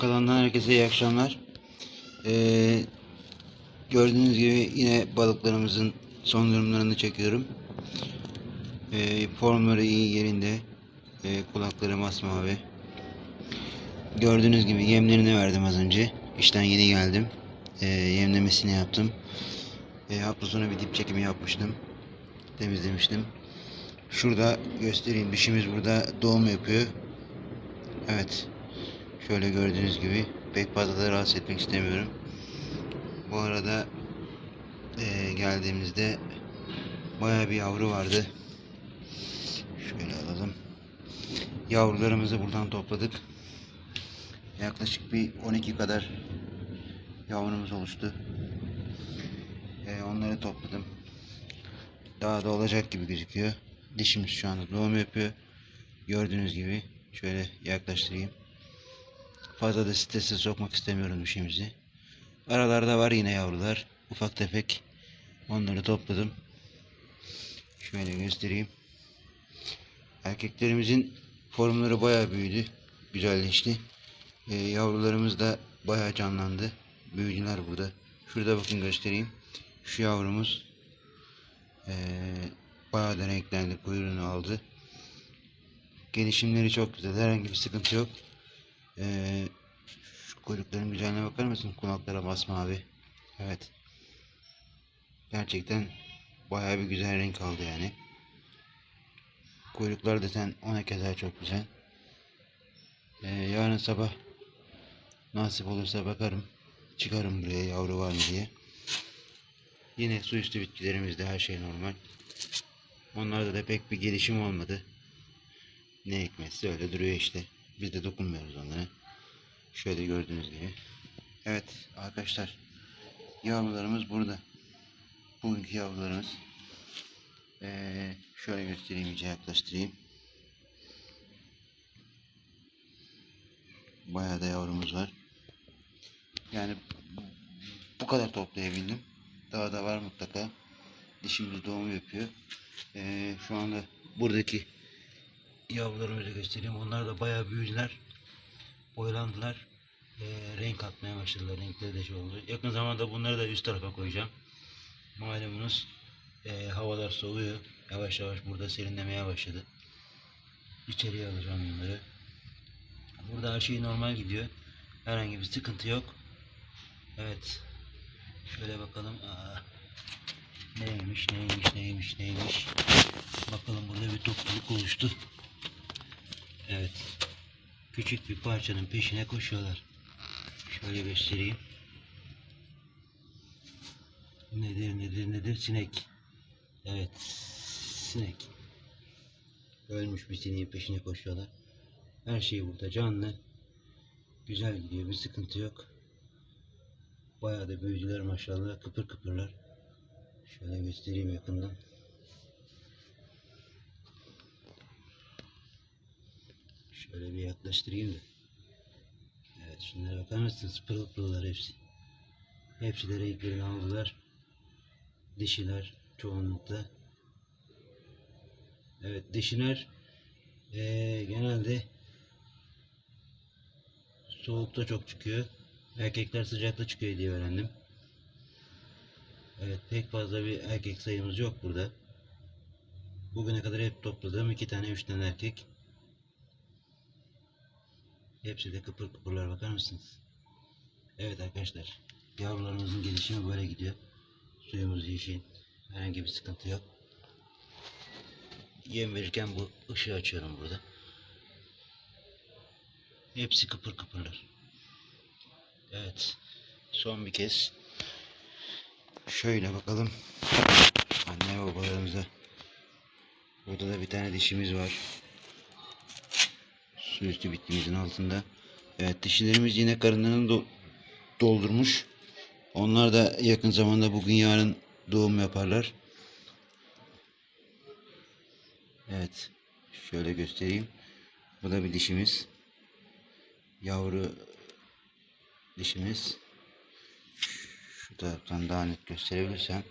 kanalından herkese iyi akşamlar. Ee, gördüğünüz gibi yine balıklarımızın son durumlarını çekiyorum. Ee, formları iyi yerinde. Ee, kulakları masmavi. Gördüğünüz gibi yemlerini verdim az önce. İşten yeni geldim. Ee, yemlemesini yaptım. Ee, hafta sonu bir dip çekimi yapmıştım. Temizlemiştim. Şurada göstereyim. Dişimiz burada doğum yapıyor. Evet. Şöyle gördüğünüz gibi pek fazla da rahatsız etmek istemiyorum. Bu arada eee, geldiğimizde bayağı bir yavru vardı. Şöyle alalım. Yavrularımızı buradan topladık. Yaklaşık bir 12 kadar yavrumuz oluştu. Eee, onları topladım. Daha da olacak gibi gözüküyor. Dişimiz şu anda doğum yapıyor. Gördüğünüz gibi şöyle yaklaştırayım. Fazla da strese sokmak istemiyorum dişimizi. Aralarda var yine yavrular. Ufak tefek. Onları topladım. Şöyle göstereyim. Erkeklerimizin formları bayağı büyüdü. Güzelleşti. Ee, yavrularımız da bayağı canlandı. Büyüdüler burada. Şurada bakın göstereyim. Şu yavrumuz ee, bayağı da renklendi. Kuyruğunu aldı. Gelişimleri çok güzel. Herhangi bir sıkıntı yok. Ee, şu kuyrukların güzelliğine bakar mısın? Kulaklara masmavi. Evet. Gerçekten bayağı bir güzel renk aldı yani. Kuyruklar desen ona keza çok güzel. Ee, yarın sabah nasip olursa bakarım. Çıkarım buraya yavru var mı diye. Yine su üstü bitkilerimizde her şey normal. Onlarda da pek bir gelişim olmadı. Ne hikmetse öyle duruyor işte. Biz de dokunmuyoruz onlara. Şöyle gördüğünüz gibi. Evet arkadaşlar. Yavrularımız burada. Bugünkü yavrularımız. Ee, şöyle göstereyim iyice yaklaştırayım. Bayağı da yavrumuz var. Yani bu kadar toplayabildim. Daha da var mutlaka. Dişimiz doğum yapıyor. Ee, şu anda buradaki yavrularımızı göstereyim. Onlar da bayağı büyüdüler. Boylandılar. Ee, renk atmaya başladılar. Renkleri de şey oldu. Yakın zamanda bunları da üst tarafa koyacağım. Malumunuz ee, havalar soğuyor. Yavaş yavaş burada serinlemeye başladı. İçeriye alacağım bunları. Burada her şey normal gidiyor. Herhangi bir sıkıntı yok. Evet. Şöyle bakalım. Aa, neymiş, neymiş, neymiş, neymiş. Bakalım burada bir topluluk oluştu. Evet. Küçük bir parçanın peşine koşuyorlar. Şöyle göstereyim. Nedir nedir nedir? Sinek. Evet. Sinek. Ölmüş bir sineğin peşine koşuyorlar. Her şey burada canlı. Güzel gidiyor. Bir sıkıntı yok. Bayağı da büyüdüler maşallah. Kıpır kıpırlar. Şöyle göstereyim yakından. Şöyle bir yaklaştırayım da. Evet şunlara bakar mısınız? Pırıl pırıllar hepsi. Hepsi de renklerini aldılar. Dişiler çoğunlukla. Evet dişiler eee, genelde soğukta çok çıkıyor. Erkekler sıcakta çıkıyor diye öğrendim. Evet pek fazla bir erkek sayımız yok burada. Bugüne kadar hep topladığım iki tane üç tane erkek. Hepsi de kıpır kıpırlar bakar mısınız? Evet arkadaşlar. Yavrularımızın gelişimi böyle gidiyor. Suyumuz yeşil. Herhangi bir sıkıntı yok. Yem verirken bu ışığı açıyorum burada. Hepsi kıpır kıpırlar. Evet. Son bir kez. Şöyle bakalım. Anne babalarımıza. Burada da bir tane dişimiz var. Su üstü bitkimizin altında. Evet dişilerimiz yine karınlarını do- doldurmuş. Onlar da yakın zamanda bugün yarın doğum yaparlar. Evet. Şöyle göstereyim. Bu da bir dişimiz. Yavru dişimiz. Şu taraftan daha net gösterebilirsem.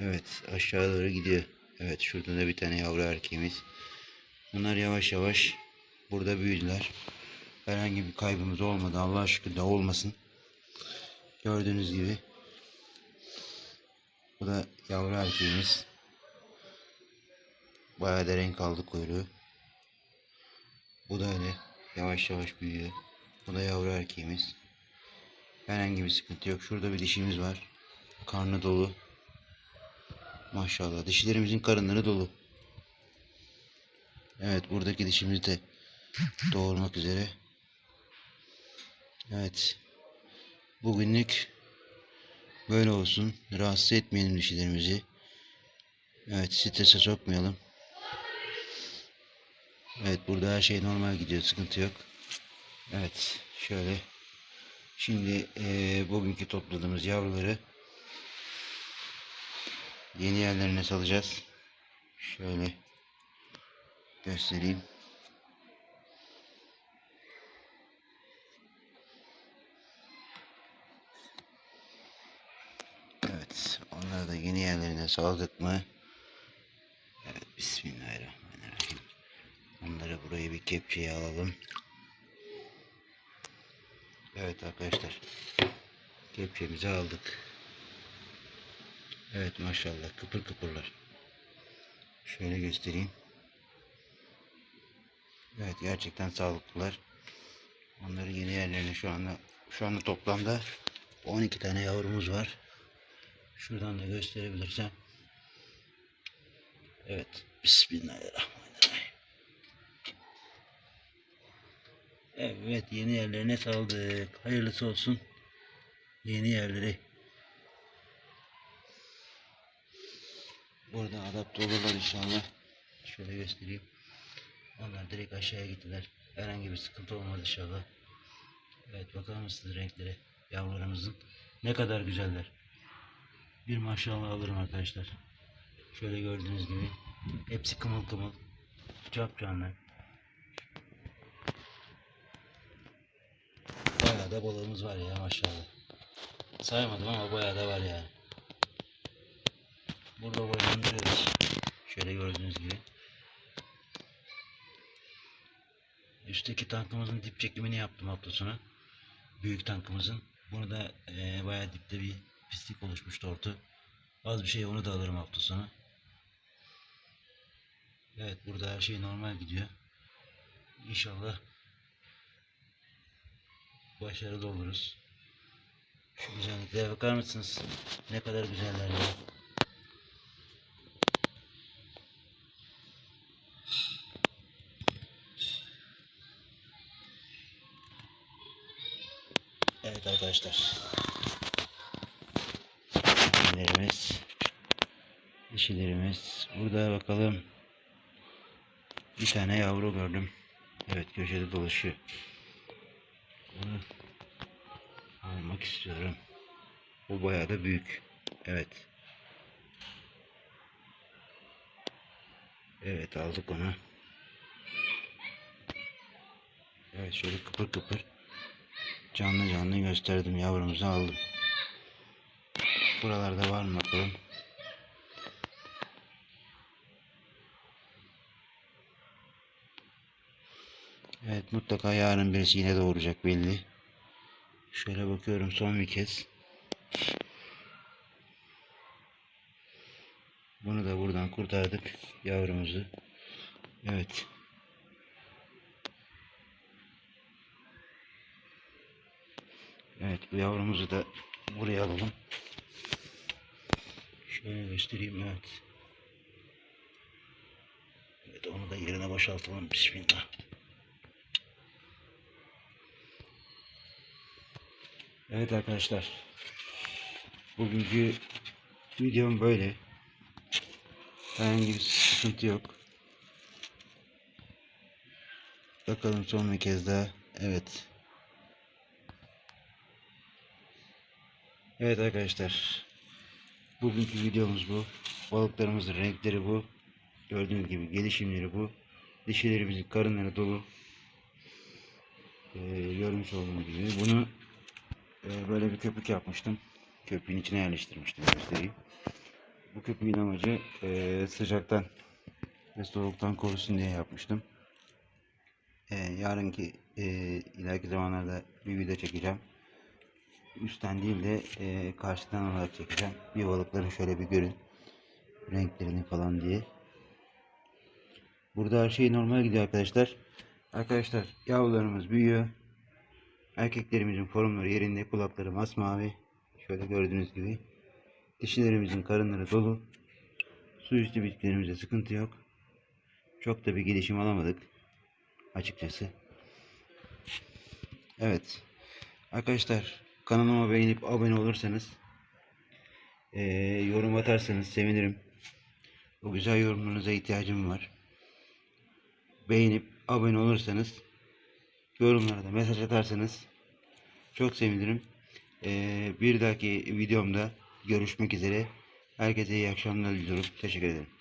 Evet aşağı doğru gidiyor. Evet şurada da bir tane yavru erkeğimiz. Bunlar yavaş yavaş Burada büyüdüler. Herhangi bir kaybımız olmadı. Allah'a şükür de olmasın. Gördüğünüz gibi. Bu da yavru erkeğimiz. Bayağı da renk aldı kuyruğu. Bu da öyle. Yavaş yavaş büyüyor. Bu da yavru erkeğimiz. Herhangi bir sıkıntı yok. Şurada bir dişimiz var. Karnı dolu. Maşallah. Dişilerimizin karınları dolu. Evet buradaki dişimiz de doğurmak üzere. Evet. Bugünlük böyle olsun. Rahatsız etmeyelim dişilerimizi. Evet strese sokmayalım. Evet burada her şey normal gidiyor. Sıkıntı yok. Evet şöyle. Şimdi eee, bugünkü topladığımız yavruları yeni yerlerine salacağız. Şöyle göstereyim. Evet, onları da yeni yerlerine saldık mı? Evet, Bismillahirrahmanirrahim. Onları buraya bir kepçeye alalım. Evet arkadaşlar. Kepçemizi aldık. Evet maşallah kıpır kıpırlar. Şöyle göstereyim. Evet gerçekten sağlıklılar. Onları yeni yerlerine şu anda şu anda toplamda 12 tane yavrumuz var. Şuradan da gösterebilirsem. Evet. Bismillahirrahmanirrahim. Evet yeni yerlerine saldık. Hayırlısı olsun. Yeni yerleri. Adapte olurlar inşallah. Şöyle göstereyim. Onlar direkt aşağıya gittiler. Herhangi bir sıkıntı olmaz inşallah. Evet bakar mısınız renklere? Yavrularımızın ne kadar güzeller. Bir maşallah alırım arkadaşlar. Şöyle gördüğünüz gibi. Hepsi kımıl kımıl. Çok canlı. Bayağı da balığımız var ya maşallah. Saymadım ama bayağı da var yani. Burada boylandırıyoruz. Şöyle gördüğünüz gibi. Üstteki tankımızın dip çekimini yaptım hafta sonu. Büyük tankımızın. Bunu da eee bayağı dipte bir pislik oluşmuştu orta. Az bir şey onu da alırım hafta sonu. Evet burada her şey normal gidiyor. İnşallah başarılı oluruz. Şu güzelliklere bakar mısınız? Ne kadar güzeller ya. Evet arkadaşlar. Dişilerimiz. Dişilerimiz. Burada bakalım. Bir tane yavru gördüm. Evet köşede dolaşıyor. Onu almak istiyorum. Bu bayağı da büyük. Evet. Evet aldık onu. Evet şöyle kıpır kıpır canlı canlı gösterdim yavrumuzu aldım. Buralarda var mı bakalım. Evet mutlaka yarın birisi yine doğuracak belli. Şöyle bakıyorum son bir kez. Bunu da buradan kurtardık yavrumuzu. Evet. Evet bu yavrumuzu da buraya alalım. Şöyle göstereyim evet. Evet onu da yerine boşaltalım. Bismillah. Evet arkadaşlar. Bugünkü videom böyle. Herhangi bir sıkıntı yok. Bakalım son bir kez daha. Evet. Evet arkadaşlar. Bugünkü videomuz bu. Balıklarımızın renkleri bu. Gördüğünüz gibi gelişimleri bu. Dişilerimizin karınları dolu. Ee, görmüş olduğunuz gibi. Bunu e, böyle bir köpük yapmıştım. Köpüğün içine yerleştirmiştim göstereyim. Bu köpüğün amacı e, sıcaktan ve soğuktan korusun diye yapmıştım. Ee, yarınki e, ileriki zamanlarda bir video çekeceğim. Üstten değil de e, karşıdan olarak çekeceğim. Bir balıkların şöyle bir görün. Renklerini falan diye. Burada her şey normal gidiyor arkadaşlar. Arkadaşlar yavrularımız büyüyor. Erkeklerimizin formları yerinde, kulakları masmavi. Şöyle gördüğünüz gibi. Dişilerimizin karınları dolu. Su üstü bitkilerimizde sıkıntı yok. Çok da bir gelişim alamadık. Açıkçası. Evet. Arkadaşlar kanalıma beğenip abone olursanız eee, yorum atarsanız sevinirim. Bu güzel yorumlarınıza ihtiyacım var. Beğenip abone olursanız yorumlarda mesaj atarsanız çok sevinirim. Eee, bir dahaki videomda görüşmek üzere. Herkese iyi akşamlar diliyorum. Teşekkür ederim.